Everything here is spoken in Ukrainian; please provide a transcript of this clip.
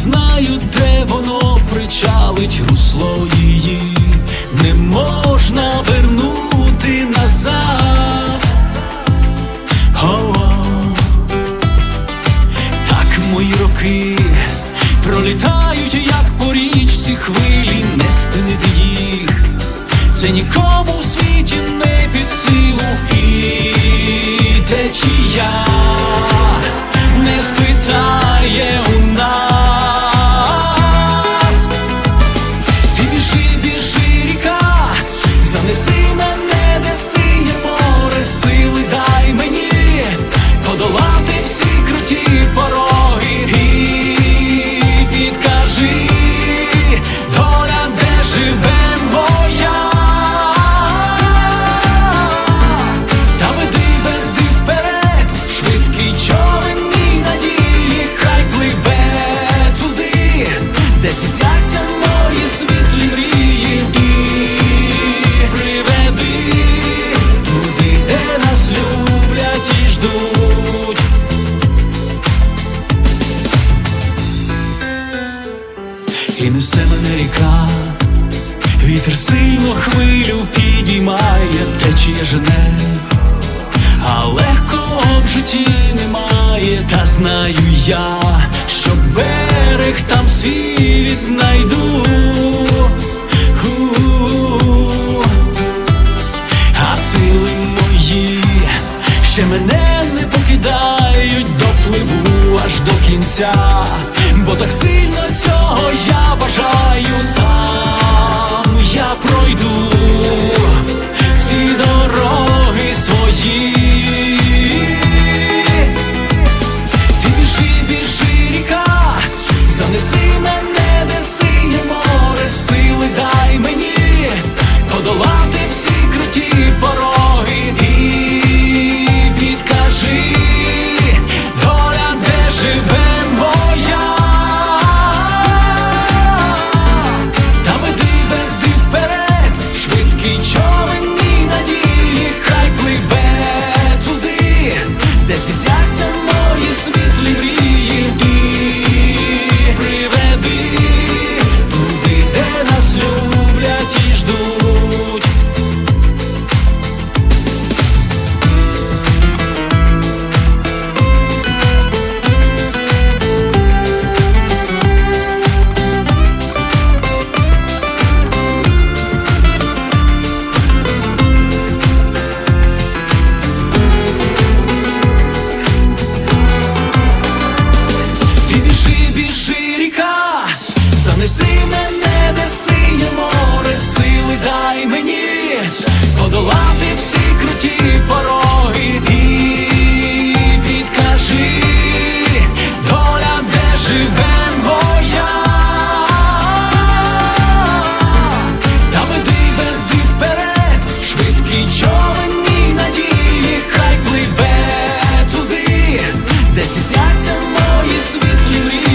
знаю, де воно причалить русло її, не можна вернути назад. О-о. Так мої роки пролітають, як по річці хвилі, не спинити їх. Це нікому в світі не під силу і течія І несе мене ріка, вітер сильно хвилю підіймає, течія жене, а легкого в житті немає, та знаю я, що берег там свій віднайду. А сили мої ще мене не покидають, допливу аж до кінця, бо так сильно цього я бажаю сам я пройду всі дороги. світлі мрії.